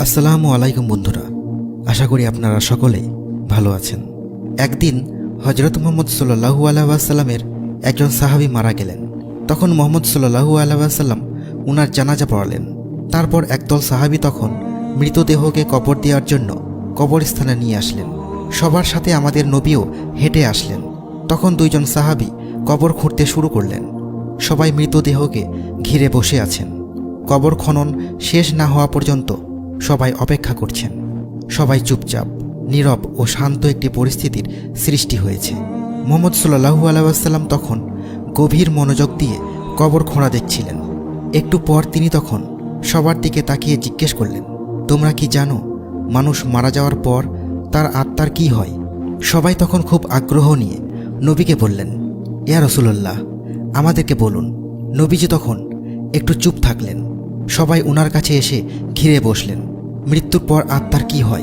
আসসালামু আলাইকুম বন্ধুরা, আশা করি আপনারা সকলেই ভালো আছেন। একদিন হজরত মোহাম্মদ সাল্লাহু আলাইসাল্লামের একজন সাহাবী মারা গেলেন। তখন মোহাম্মদ সাল্লাহু আলাইসাল্লাম উনার জানাজা পড়ালেন। তারপর একদল সাহাবী তখন মৃতদেহকে কবর দেওয়ার জন্য কবরস্থানে নিয়ে আসলেন। সবার সাথে আমাদের নবীও হেঁটে আসলেন। তখন দুইজন সাহাবী কবর খুঁড়তে শুরু করলেন। সবাই মৃতদেহকে ঘিরে বসে আছেন। কবর খনন শেষ না হওয়া পর্যন্ত সবাই অপেক্ষা করছেন। সবাই চুপচাপ, নীরব ও শান্ত একটি পরিস্থিতির সৃষ্টি হয়েছে। মোহাম্মদ সাল্লাহু আলাইসাল্লাম তখন গভীর মনোযোগ দিয়ে কবর খোঁড়া দেখছিলেন। একটু পর তিনি তখন সবার দিকে তাকিয়ে জিজ্ঞেস করলেন, তোমরা কি জানো মানুষ মারা যাওয়ার পর তার আত্মার কি হয়? সবাই তখন খুব আগ্রহ নিয়ে নবীকে বললেন, ইয়া রসুল্লাহ আমাদেরকে বলুন। নবীজি তখন একটু চুপ থাকলেন। সবাই ওনার কাছে এসে ঘিরে বসলেন। মৃত্যুর পর আত্মার কি হয়?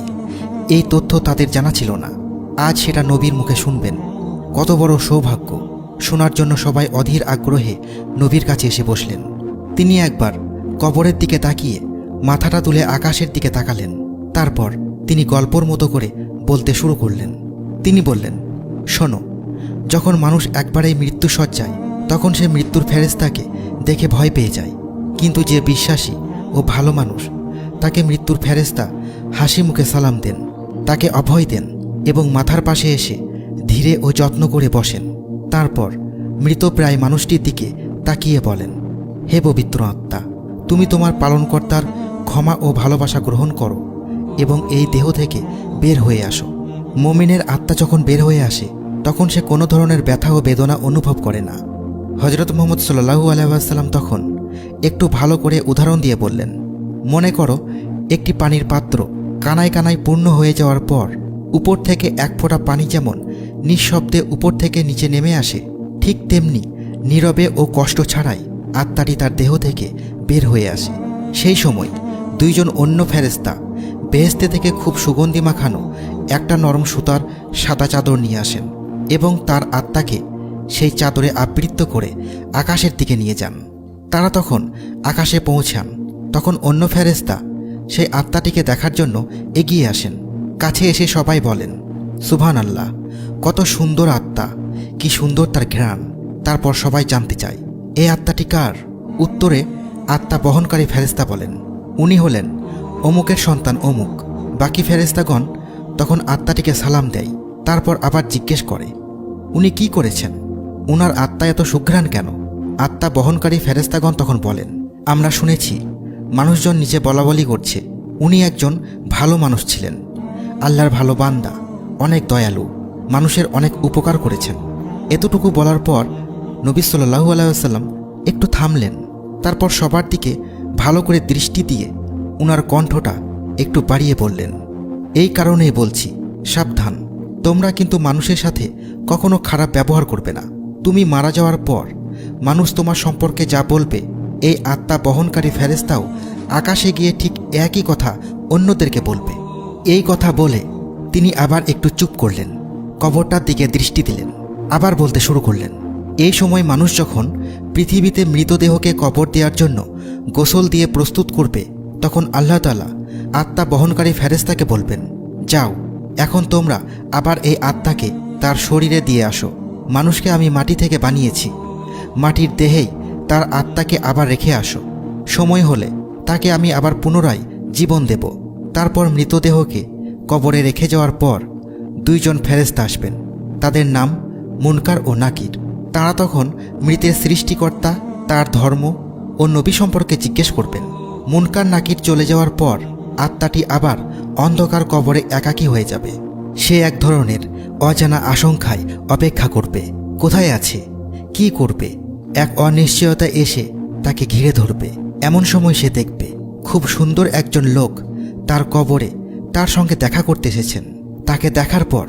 এই তথ্য তাদের জানা ছিল না। আজ সেটা নবীর মুখে শুনবেন। কত বড় সৌভাগ্য। শোনার জন্য সবাই অধীর আগ্রহে নবীর কাছে এসে বসলেন। তিনি একবার কবরের দিকে তাকিয়ে মাথাটা তুলে আকাশের দিকে তাকালেন। তারপর তিনি গল্পর মতো করে বলতে শুরু করলেন। তিনি বললেন, শোনো, যখন মানুষ একবারেই মৃত্যু সজ্জায় তখন সে মৃত্যুর ফেরেস্তাকে দেখে ভয় পেয়ে যায়। কিন্তু যে বিশ্বাসী ও ভালো মানুষ, তাকে মৃত্যুর ফেরেস্তা হাসি মুখে সালাম দেন, তাকে অভয় দেন এবং মাথার পাশে এসে ধীরে ও যত্ন করে বসেন। তারপর মৃতপ্রায় মানুষটির দিকে তাকিয়ে বলেন, হে পবিত্র আত্মা, তুমি তোমার পালনকর্তার ক্ষমা ও ভালোবাসা গ্রহণ করো এবং এই দেহ থেকে বের হয়ে আসো। মমিনের আত্মা যখন বের হয়ে আসে, তখন সে কোনো ধরনের ব্যথা ও বেদনা অনুভব করে না। হজরত মোহাম্মদ সাল্লাহু আলাইসাল্লাম তখন একটু ভালো করে উদাহরণ দিয়ে বললেন, মনে করো, একটি পানির পাত্র কানায় কানায় পূর্ণ হয়ে যাওয়ার পর উপর থেকে এক ফোঁটা পানি যেমন নিঃশব্দে উপর থেকে নিচে নেমে আসে, ঠিক তেমনি নীরবে ও কষ্ট ছাড়াই আত্মাটি তার দেহ থেকে বের হয়ে আসে। সেই সময় দুইজন অন্য ফেরেস্তা বেহেস্তে থেকে খুব সুগন্ধি মাখানো একটা নরম সুতার সাদা চাদর নিয়ে আসেন এবং তার আত্মাকে সেই চাদরে আবৃত্ত করে আকাশের দিকে নিয়ে যান। তারা তখন আকাশে পৌঁছান। তখন অন্য ফেরেস্তা সেই আত্মাটিকে দেখার জন্য এগিয়ে আসেন। কাছে এসে সবাই বলেন সুভান আল্লাহ কত সুন্দর আত্মা, কি সুন্দর তার ঘ্রাণ। তারপর সবাই জানতে চায় এই আত্মাটি কার? উত্তরে আত্মা বহনকারী ফেরেস্তা বলেন, উনি হলেন অমুকের সন্তান অমুক। বাকি ফেরেস্তাগণ তখন আত্মাটিকে সালাম দেয়, তারপর আবার জিজ্ঞেস করে, উনি কি করেছেন? উনার আত্মা এত সুঘ্রাণ কেন? আত্মা বহনকারী ফেরেস্তাগণ তখন বলেন, আমরা শুনেছি, মানুষজন নিচে বলাবলি করছে। উনি একজন ভালো মানুষ ছিলেন। আল্লাহর ভালো বান্দা, অনেক দয়ালু, মানুষের অনেক উপকার করেছেন। এতটুকু বলার পর নবী সাল্লাহু আলাইসাল্লাম একটু থামলেন। তারপর সবার দিকে ভালো করে দৃষ্টি দিয়ে উনার কণ্ঠটা একটু বাড়িয়ে বললেন, এই কারণেই বলছি, সাবধান। তোমরা কিন্তু মানুষের সাথে কখনো খারাপ ব্যবহার করবে না। তুমি মারা যাওয়ার পর মানুষ তোমার সম্পর্কে যা বলবে, এই আত্মা বহনকারী ফেরেস্তাও আকাশে গিয়ে ঠিক একই কথা অন্যদেরকে বলবে। এই কথা বলে তিনি আবার একটু চুপ করলেন, কবরটার দিকে দৃষ্টি দিলেন, আবার বলতে শুরু করলেন, এই সময় মানুষ যখন পৃথিবীতে মৃতদেহকে কবর দেওয়ার জন্য গোসল দিয়ে প্রস্তুত করবে, তখন আল্লাহ তালা আত্মা বহনকারী ফেরেস্তাকে বলবেন, যাও, এখন তোমরা আবার এই আত্মাকে তার শরীরে দিয়ে আসো। মানুষকে আমি মাটি থেকে বানিয়েছি মাটির দেহেই তার আত্মাকে আবার রেখে আসো। সময় হলে তাকে আমি আবার পুনরায় জীবন দেব। তারপর মৃতদেহকে কবরে রেখে যাওয়ার পর দুইজন ফেরেস্তা আসবেন। তাদের নাম মুনকার ও নাকির। তারা তখন মৃতের সৃষ্টিকর্তা, তার ধর্ম ও নবী সম্পর্কে জিজ্ঞেস করবেন। মুনকার নাকির চলে যাওয়ার পর আত্মাটি আবার অন্ধকার কবরে একাকী হয়ে যাবে। সে এক ধরনের অজানা আশঙ্কায় অপেক্ষা করবে। কোথায় আছে? কি করবে? এক অনিশ্চয়তা এসে তাকে ঘিরে ধরবে। এমন সময় সে দেখবে, খুব সুন্দর একজন লোক তার কবরে তার সঙ্গে দেখা করতে এসেছেন। তাকে দেখার পর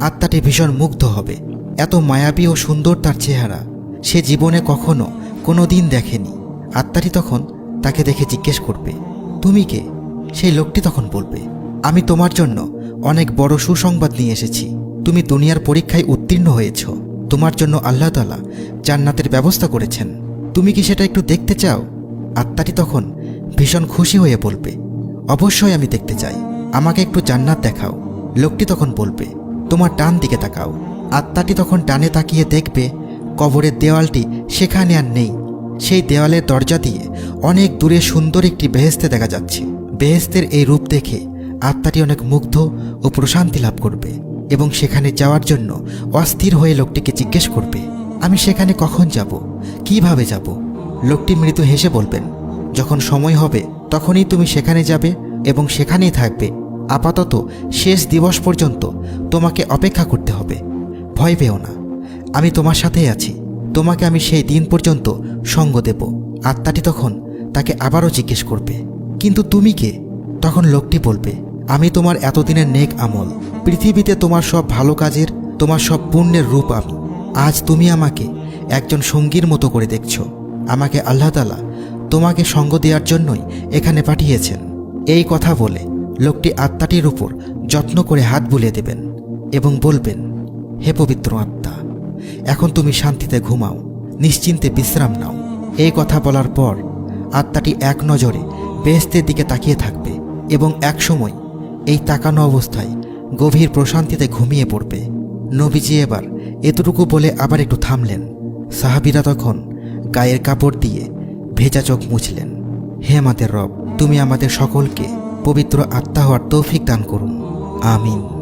আত্মাটি ভীষণ মুগ্ধ হবে। এত মায়াবী ও সুন্দর তার চেহারা সে জীবনে কখনো কোনো দিন দেখেনি। আত্মাটি তখন তাকে দেখে জিজ্ঞেস করবে, তুমি কে? সেই লোকটি তখন বলবে, আমি তোমার জন্য অনেক বড় সুসংবাদ নিয়ে এসেছি। তুমি দুনিয়ার পরীক্ষায় উত্তীর্ণ হয়েছ। তোমার জন্য আল্লাহ তালা জান্নাতের ব্যবস্থা করেছেন। তুমি কি সেটা একটু দেখতে চাও? আত্মাটি তখন ভীষণ খুশি হয়ে বলবে, অবশ্যই আমি দেখতে চাই। আমাকে একটু জান্নাত দেখাও। লোকটি তখন বলবে, তোমার ডান দিকে তাকাও। আত্মাটি তখন ডানে তাকিয়ে দেখবে, কবরের দেওয়ালটি সেখানে আর নেই। সেই দেওয়ালের দরজা দিয়ে অনেক দূরে সুন্দর একটি বেহেস্তে দেখা যাচ্ছে। বেহেস্তের এই রূপ দেখে আত্মাটি অনেক মুগ্ধ ও প্রশান্তি লাভ করবে। এবং সেখানে যাওয়ার জন্য অস্থির হয়ে লোকটিকে জিজ্ঞেস করবে, আমি সেখানে কখন যাব? কীভাবে যাব? লোকটি মৃদু হেসে বলবেন, যখন সময় হবে, তখনই তুমি সেখানে যাবে এবং সেখানেই থাকবে। আপাতত শেষ দিবস পর্যন্ত তোমাকে অপেক্ষা করতে হবে। ভয় পেও না। আমি তোমার সাথেই আছি। তোমাকে আমি সেই দিন পর্যন্ত সঙ্গ দেব। আত্মাটি তখন তাকে আবারও জিজ্ঞেস করবে, কিন্তু তুমি কে? তখন লোকটি বলবে, আমি তোমার এতদিনের নেক আমল। পৃথিবীতে তোমার সব ভালো কাজের, তোমার সব পুণ্যের রূপ আমি। আজ তুমি আমাকে একজন সঙ্গীর মতো করে দেখছ। আমাকে আল্লাহ তালা তোমাকে সঙ্গ দেওয়ার জন্যই এখানে পাঠিয়েছেন। এই কথা বলে লোকটি আত্মাটির উপর যত্ন করে হাত বুলিয়ে দেবেন এবং বলবেন, হে পবিত্র আত্মা, এখন তুমি শান্তিতে ঘুমাও, নিশ্চিন্তে বিশ্রাম নাও। এই কথা বলার পর আত্মাটি এক নজরে বেহেস্তের দিকে তাকিয়ে থাকবে এবং একসময় এই তাকানো অবস্থায় গভীর প্রশান্তিতে ঘুমিয়ে পড়বে। নবীজি এবার এতটুকু বলে আবার একটু থামলেন। সাহাবিরা তখন গায়ের কাপড় দিয়ে ভেজা চোখ মুছলেন। হে আমাদের রব, তুমি আমাদের সকলকে পবিত্র আত্মা হওয়ার তৌফিক দান করুন। আমিন।